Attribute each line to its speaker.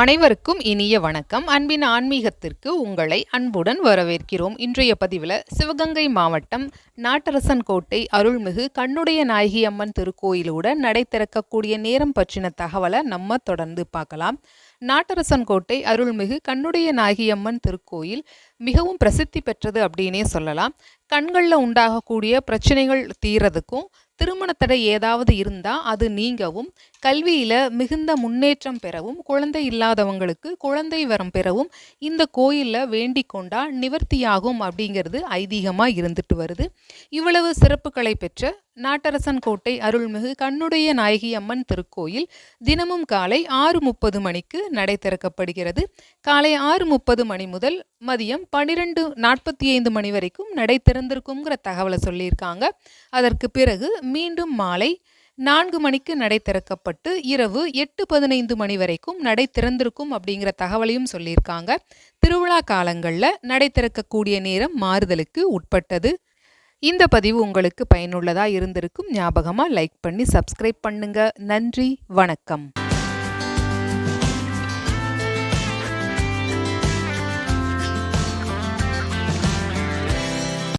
Speaker 1: அனைவருக்கும் இனிய வணக்கம். அன்பின் ஆன்மீகத்திற்கு உங்களை அன்புடன் வரவேற்கிறோம். இன்றைய பதிவில் சிவகங்கை மாவட்டம் நாட்டரசன் கோட்டை அருள்மிகு கண்ணுடைய நாயகி அம்மன் திருக்கோயிலோட நடை திறக்கக்கூடிய நேரம் பற்றின தகவலை நம்ம தொடர்ந்து பார்க்கலாம். நாட்டரசன் கோட்டை அருள்மிகு கண்ணுடைய நாயகியம்மன் திருக்கோயில் மிகவும் பிரசித்தி பெற்றது அப்படின்னே சொல்லலாம். கண்களில் உண்டாகக்கூடிய பிரச்சனைகள் தீரதுக்கும் திருமணத்தடை ஏதாவது இருந்தால் அது நீங்கவும் கல்வியில் மிகுந்த முன்னேற்றம் பெறவும் குழந்தை இல்லாதவங்களுக்கு குழந்தை வரம் பெறவும் இந்த கோயிலில் வேண்டிக் கொண்டால் நிவர்த்தியாகும் அப்படிங்கிறது ஐதீகமாக இருந்துட்டு வருது. இவ்வளவு சிறப்புகளை பெற்ற நாட்டரசன் கோட்டை அருள்மிகு கண்ணுடைய நாயகி அம்மன் திருக்கோயில் தினமும் காலை ஆறு முப்பது மணிக்கு நடை திறக்கப்படுகிறது. காலை ஆறு முப்பது மணி முதல் மதியம் பன்னிரெண்டு நாற்பத்தி ஐந்து மணி வரைக்கும் நடை திறந்திருக்குங்கிற தகவலை சொல்லியிருக்காங்க. அதற்கு பிறகு மீண்டும் மாலை நான்கு மணிக்கு நடை திறக்கப்பட்டு இரவு எட்டு பதினைந்து மணி வரைக்கும் நடை திறந்திருக்கும் அப்படிங்கிற தகவலையும் சொல்லியிருக்காங்க. திருவிழா காலங்களில் நடை திறக்கக்கூடிய நேரம் மாறுதலுக்கு உட்பட்டது. இந்த பதிவு உங்களுக்கு பயனுள்ளதாக இருந்திருக்கும் ஞாபகமாக லைக் பண்ணி சப்ஸ்கிரைப் பண்ணுங்க. நன்றி வணக்கம்.